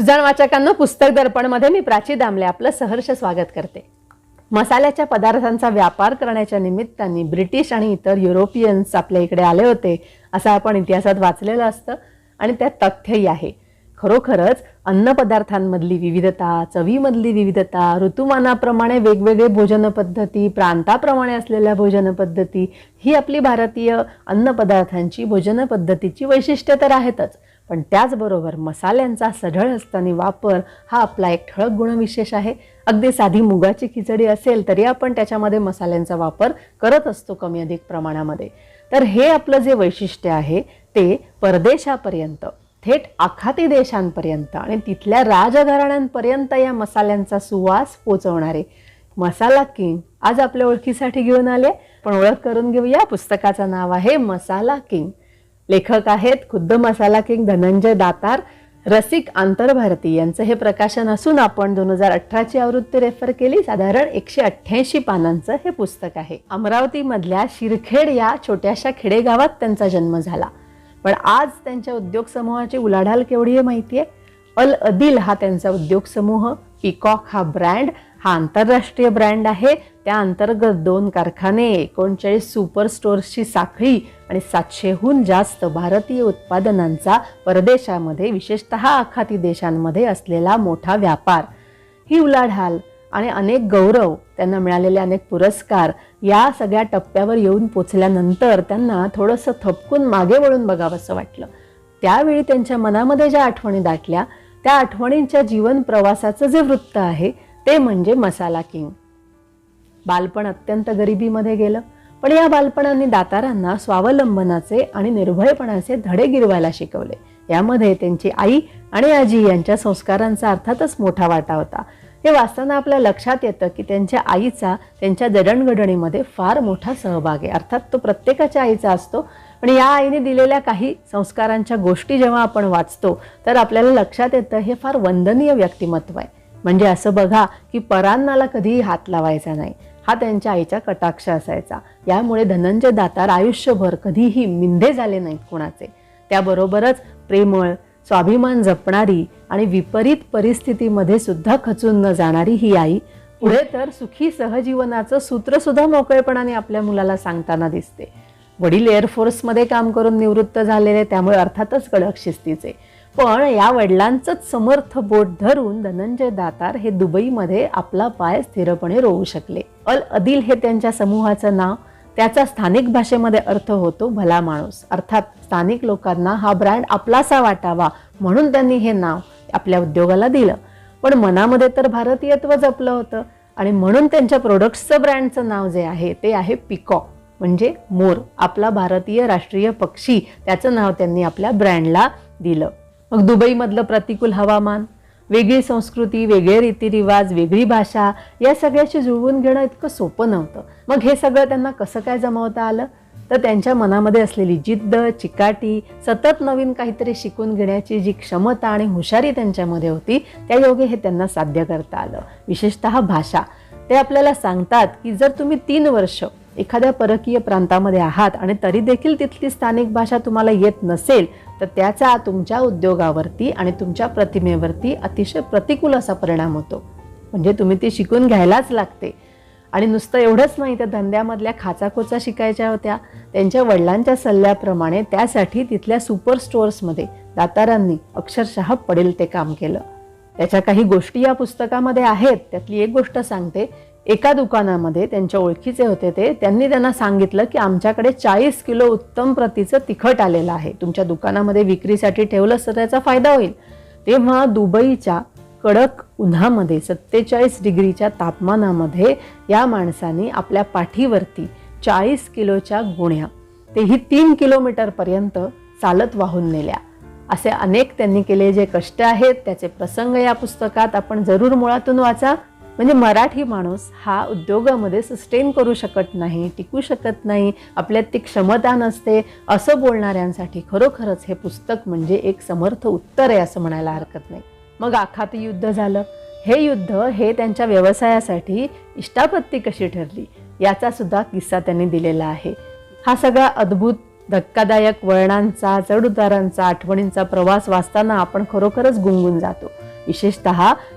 सुजाण वाचकांना पुस्तक दर्पणमध्ये मी प्राची दामले आपलं सहर्ष स्वागत करते. मसाल्याच्या पदार्थांचा व्यापार करण्याच्या निमित्ताने ब्रिटिश आणि इतर युरोपियन्स आपल्या इकडे आले होते असं आपण इतिहासात वाचलेलं असतं आणि त्यात तथ्यही आहे. खरोखरच अन्नपदार्थांमधली विविधता चवीमधली विविधता ऋतुमानाप्रमाणे वेगवेगळे भोजन पद्धती प्रांताप्रमाणे असलेल्या भोजन पद्धती ही आपली भारतीय अन्नपदार्थांची भोजन पद्धतीची वैशिष्ट्य तर आहेतच. पण त्याचबरोबर मसाल्यांचा सढळ असताना वापर हा आपला एक ठळक गुणविशेष आहे. अगदी साधी मुगाची खिचडी असेल तरी आपण त्याच्यामध्ये मसाल्यांचा वापर करत असतो कमी अधिक प्रमाणामध्ये. तर हे आपलं जे वैशिष्ट्य आहे ते परदेशापर्यंत थेट आखाती देशांपर्यंत आणि तिथल्या राजघराण्यांपर्यंत या मसाल्यांचा सुवास पोचवणारे मसाला किंग आज आपल्या ओळखीसाठी घेऊन आले. पण ओळख करून घेऊया पुस्तकाचं नाव आहे मसाला किंग. लेखक आहेत खुद्द मसाला किंग धनंजय दातार रसिक आंतरभारती यांचं हे प्रकाशन असून आपण दोन हजार अठराची आवृत्ती रेफर केली. साधारण एकशे अठ्ठ्याऐंशी पानांचं हे पुस्तक आहे. अमरावतीमधल्या शिरखेड या छोट्याशा खेडेगावात त्यांचा जन्म झाला. पण आज त्यांच्या उद्योग समूहाची उलाढाल केवढी आहे माहिती आहे अल अदिल हा त्यांचा उद्योग समूह पिकॉक हा ब्रँड हा आंतरराष्ट्रीय ब्रँड आहे. त्या अंतर्गत दोन कारखाने एकोणचाळीस सुपर स्टोअर्सची साखळी आणि सातशेहून जास्त भारतीय उत्पादनांचा परदेशामध्ये विशेषतः आखाती देशांमध्ये असलेला मोठा व्यापार. ही उलाढाल आणि अनेक गौरव त्यांना मिळालेले अनेक पुरस्कार या सगळ्या टप्प्यावर येऊन पोचल्यानंतर त्यांना थोडंसं थपकून मागे वळून बघावंसं वाटलं. त्यावेळी त्यांच्या मनामध्ये ज्या आठवणी दाटल्या त्या आठवणींच्या जीवन प्रवासाचं जे वृत्त आहे ते म्हणजे मसाला किंग. बालपण अत्यंत गरिबीमध्ये गेलं पण या बालपणाने दातारांना स्वावलंबनाचे आणि निर्भयपणाचे धडे गिरवायला शिकवले. यामध्ये त्यांची आई आणि आजी यांच्या संस्कारांचा अर्थातच मोठा वाटा होता. हे वाचताना आपल्या लक्षात येतं की त्यांच्या आईचा त्यांच्या जडणघडणीमध्ये फार मोठा सहभाग आहे. अर्थात तो प्रत्येकाच्या आईचा असतो. पण या आईने दिलेल्या काही संस्कारांच्या गोष्टी जेव्हा आपण वाचतो तर आपल्याला लक्षात येतं हे फार वंदनीय व्यक्तिमत्व आहे. म्हणजे असं बघा की परान्नाला कधीही हात लावायचा नाही. हा त्यांच्या आईचा कटाक्ष असायचा. यामुळे धनंजय दातार आयुष्यभर कधीही मिंधे झाले नाहीत कोणाचे. त्याबरोबरच प्रेमळ स्वाभिमान जपणारी आणि विपरीत परिस्थितीमध्ये सुद्धा खचून न जाणारी ही आई पुढे तर सुखी सहजीवनाचं सूत्र सुद्धा मोकळेपणाने आपल्या मुलाला सांगताना दिसते. वडील एअरफोर्समध्ये काम करून निवृत्त झालेले त्यामुळे अर्थातच कडक शिस्तीचे. पण या वडिलांचंच समर्थ बोट धरून धनंजय दातार हे दुबईमध्ये आपला पाय स्थिरपणे रोवू शकले. अल अदिल हे त्यांच्या समूहाचं नाव त्याचा स्थानिक भाषेमध्ये अर्थ होतो भला माणूस. अर्थात स्थानिक लोकांना हा ब्रँड आपलासा वाटावा म्हणून त्यांनी हे नाव आपल्या उद्योगाला दिलं. पण मनामध्ये तर भारतीयत्व जपलं होतं आणि म्हणून त्यांच्या प्रोडक्ट्सचं ब्रँडचं नाव जे आहे ते आहे पिकॉक म्हणजे मोर आपला भारतीय राष्ट्रीय पक्षी त्याचं नाव त्यांनी आपल्या ब्रँडला दिलं. मग दुबईमधलं प्रतिकूल हवामान वेगळी संस्कृती वेगळे रीतिरिवाज वेगळी भाषा या सगळ्याशी जुळवून घेणं इतकं सोपं नव्हतं. मग हे सगळं त्यांना कसं काय जमवता आलं? तर त्यांच्या मनामध्ये असलेली जिद्द चिकाटी सतत नवीन काहीतरी शिकून घेण्याची जी क्षमता आणि हुशारी त्यांच्यामध्ये होती त्या योगे हे त्यांना साध्य करता आलं. विशेषतः भाषा. ते आपल्याला सांगतात की जर तुम्ही तीन वर्ष एखाद्या परकीय प्रांतामध्ये आहात आणि तरी देखील तिथली स्थानिक भाषा तुम्हाला येत नसेल तर त्याचा तुमच्या उद्योगावरती आणि तुमच्या प्रतिमेवरती अतिशय प्रतिकूल असा परिणाम होतो. म्हणजे तुम्ही ती शिकून घ्यायलाच लागते. आणि नुसतं एवढंच नाही तर धंद्यामधल्या खाचाखोचा शिकायच्या होत्या. त्यांच्या वडिलांच्या सल्ल्याप्रमाणे त्यासाठी तिथल्या सुपर स्टोअर्समध्ये दातारांनी अक्षरशः पडेल ते काम केलं. त्याच्या काही गोष्टी या पुस्तकामध्ये आहेत. त्यातली एक गोष्ट सांगते. एका दुकानामध्ये त्यांच्या ओळखीचे होते ते त्यांनी त्यांना सांगितलं की आमच्याकडे चाळीस किलो उत्तम प्रतीचं तिखट आलेलं आहे. तुमच्या दुकानामध्ये विक्रीसाठी ठेवलंच तर त्याचा फायदा होईल. तेव्हा दुबईच्या कडक उन्हामध्ये सत्तेचाळीस डिग्रीच्या तापमानामध्ये या माणसाने आपल्या पाठीवरती चाळीस किलोच्या गुण्या तेही तीन किलोमीटरपर्यंत चालत वाहून नेल्या. असे अनेक त्यांनी केले जे कष्ट आहेत त्याचे प्रसंग या पुस्तकात आपण जरूर मुळातून वाचा. म्हणजे मराठी माणूस हा उद्योगामध्ये सस्टेन करू शकत नाही टिकू शकत नाही आपल्यात ती क्षमता नसते असं बोलणाऱ्यांसाठी खरोखरच हे पुस्तक म्हणजे एक समर्थ उत्तर आहे असं म्हणायला हरकत नाही. मग आखाती युद्ध झालं. हे युद्ध हे त्यांच्या व्यवसायासाठी इष्टापत्ती कशी ठरली? याचा सुद्धा किस्सा त्यांनी दिलेला आहे. हा सगळा अद्भुत धक्कादायक वळणांचा चढउतारांचा आठवणींचा प्रवास वाचताना आपण खरोखरच गुंगून जातो. विशेषत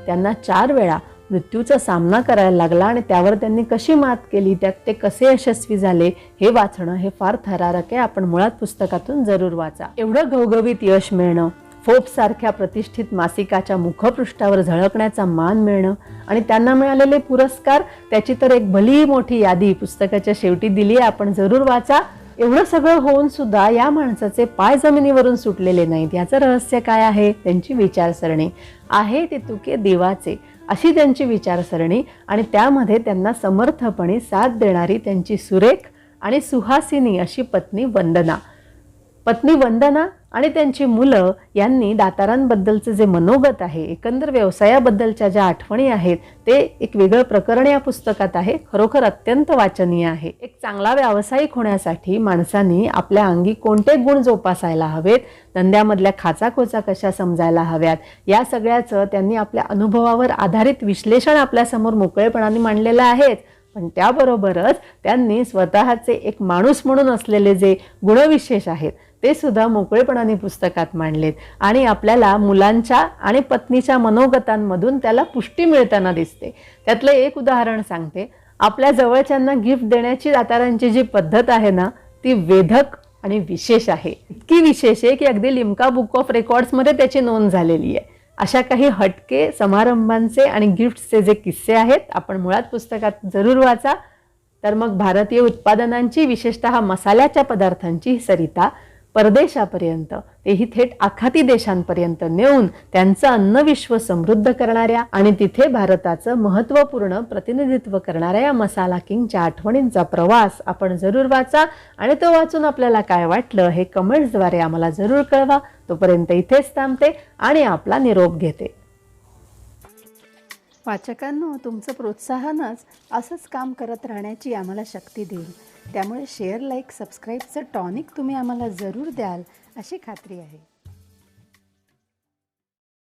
त्यांना चार वेळा मृत्यूचा सामना करायला लागला आणि त्यावर त्यांनी कशी मात केली त्यात ते कसे यशस्वी झाले हे वाचणं हे फार थरारक आहे. आपण मुळात पुस्तकातून जरूर वाचा. एवढं घवघवीत यश मिळणं फोर्ब्स सारख्या प्रतिष्ठित मासिकाच्या मुखपृष्ठावर झळकण्याचा मान मिळणं आणि त्यांना मिळालेले पुरस्कार त्याची तर एक भली मोठी यादी पुस्तकाच्या शेवटी दिली आहे. आपण जरूर वाचा. एवढं सगळं होऊन सुद्धा या माणसाचे पाय जमिनीवरून सुटलेले नाहीत. याचं रहस्य काय आहे? त्यांची विचारसरणी. आहे ते तुके देवाचे. अशी त्यांची विचारसरणी आणि त्यामध्ये त्यांना समर्थपणे साथ देणारी त्यांची सुरेख आणि सुहासिनी अशी पत्नी वंदना. पत्नी वंदना आणि त्यांची मुलं यांनी दातारांबद्दलचं जे मनोगत आहे एकंदर व्यवसायाबद्दलच्या ज्या आठवणी आहेत ते एक वेगळं प्रकरण या पुस्तकात आहे. खरोखर अत्यंत वाचनीय आहे. एक चांगला व्यावसायिक होण्यासाठी माणसांनी आपल्या अंगी कोणते गुण जोपासायला हवेत धंद्यामधल्या खाचाखोचा कशा समजायला हव्यात या सगळ्याचं त्यांनी आपल्या अनुभवावर आधारित विश्लेषण आपल्यासमोर मोकळेपणाने मांडलेलं आहेच पण त्याबरोबरच त्यांनी स्वतःचे एक माणूस म्हणून असलेले जे गुणविशेष आहेत ते सुद्धा मोकळेपणाने पुस्तकात मांडलेत. आणि आपल्याला मुलांच्या आणि पत्नीच्या मनोगतांमधून त्याला पुष्टी मिळताना दिसते. त्यातलं एक उदाहरण सांगते. आपल्या जवळच्यांना गिफ्ट देण्याची दातारांची जी पद्धत आहे ना ती वेधक आणि विशेष आहे. इतकी विशेष आहे की अगदी लिमका बुक ऑफ रेकॉर्ड्समध्ये त्याची नोंद झालेली आहे. अशा काही हटके समारंभांचे आणि गिफ्ट्सचे जे किस्से आहेत आपण मुळात पुस्तकात जरूर वाचा. तर मग भारतीय उत्पादनांची विशेषतः मसाल्याच्या पदार्थांची सरिता परदेशापर्यंत तेही थेट आखाती देशांपर्यंत नेऊन त्यांचं अन्नविश्व समृद्ध करणाऱ्या आणि तिथे भारताचं महत्त्वपूर्ण प्रतिनिधित्व करणाऱ्या या मसाला किंगच्या आठवणींचा प्रवास आपण जरूर वाचा आणि तो वाचून आपल्याला काय वाटलं हे कमेंट्सद्वारे आम्हाला जरूर कळवा. तोपर्यंत इथेच थांबते आणि आपला निरोप घेते. वाचकांनो तुमचं प्रोत्साहनच असंच काम करत राहण्याची आम्हाला शक्ती देईल. त्यामुळे शेअर लाईक सबस्क्राईबचं टॉनिक तुम्ही आम्हाला जरूर द्याल अशी खात्री आहे.